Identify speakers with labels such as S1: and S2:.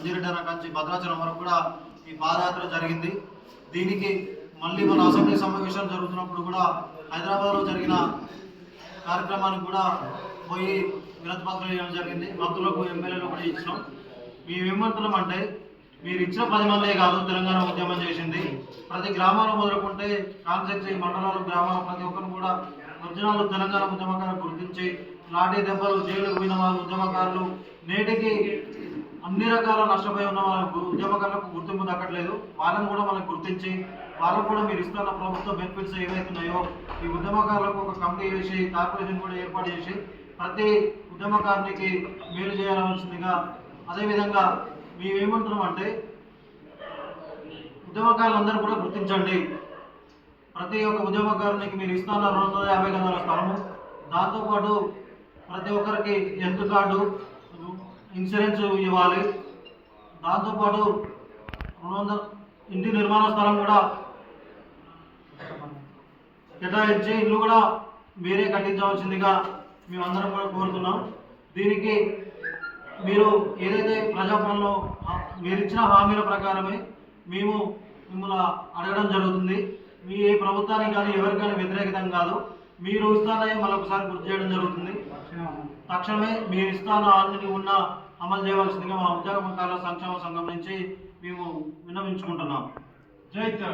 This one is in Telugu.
S1: మంజిరెడ్డి కాంచి భద్రాచలం వరకు కూడా ఈ పాదయాత్ర జరిగింది. దీనికి మళ్ళీ మన అసెంబ్లీ సమావేశాలు జరుగుతున్నప్పుడు కూడా హైదరాబాద్లో జరిగిన కార్యక్రమానికి కూడా పోయి వినతి పత్రం ఇవ్వడం జరిగింది. భక్తులకు ఎమ్మెల్యేలకు కూడా ఇచ్చినాం. మేము ఏమంటున్నాం అంటే మీరు ఇచ్చిన పది మందే కాదు తెలంగాణ ఉద్యమం చేసింది. ప్రతి గ్రామాలు మొదలుకుంటే కాన్సెన్సీ మండలాలు గ్రామాలు ప్రతి ఒక్కరు కూడా ఒరిజినల్ తెలంగాణ ఉద్యమకారులు గుర్తించి లాఠీ దెబ్బలు జైలుకు పోయిన వాళ్ళు ఉద్యమకారులు నేటికి అన్ని రకాల నష్టపోయి ఉన్న వాళ్ళకు ఉద్యమకారులకు గుర్తింపు దక్కట్లేదు. వాళ్ళని కూడా మనకు గుర్తించి వాళ్ళకు కూడా మీరు ఇస్తున్న ప్రభుత్వ బెనిఫిట్స్ ఏవైతున్నాయో ఈ ఉద్యమకారులకు ఒక కమిటీ చేసి కార్పొరేషన్ కూడా ఏర్పాటు చేసి ప్రతి ఉద్యమకారునికి మేలు చేయాల్సిందిగా అదేవిధంగా మేమేమంటున్నాం అంటే ఉద్యమకారులందరూ కూడా గుర్తించండి. ప్రతి ఒక్క ఉద్యమకారునికి మీరు ఇస్తున్న రెండు వందల యాభై గంటల స్థలము. దాంతోపాటు ప్రతి ఒక్కరికి హెల్త్ కార్డు ఇన్సూరెన్స్ ఇవ్వాలి. దాంతోపాటు రెండు వందల ఇంటి నిర్మాణ స్థలం కూడా కేటాయించి ఇల్లు కూడా మీరే కట్టించవలసిందిగా మేమందరం కూడా కోరుతున్నాం. దీనికి మీరు ఏదైతే ప్రజాపాలనలో మీరు ఇచ్చిన హామీల ప్రకారమే మేము మిమ్మల్ని అడగడం జరుగుతుంది. మీ ఏ ప్రభుత్వానికి కానీ ఎవరికైనా వ్యతిరేకతం కాదు. మీరు ఇస్తానని మరొకసారి గుర్తు చేయడం జరుగుతుంది. తక్షణమే మీరు ఇస్తాన ఆల్రెడీ ఉన్న అమలు చేయవలసిందిగా మా ఉద్యోగకారుల సంక్షేమ సంఘం నుంచి మేము విన్నవించుకుంటున్నాం.
S2: జై జై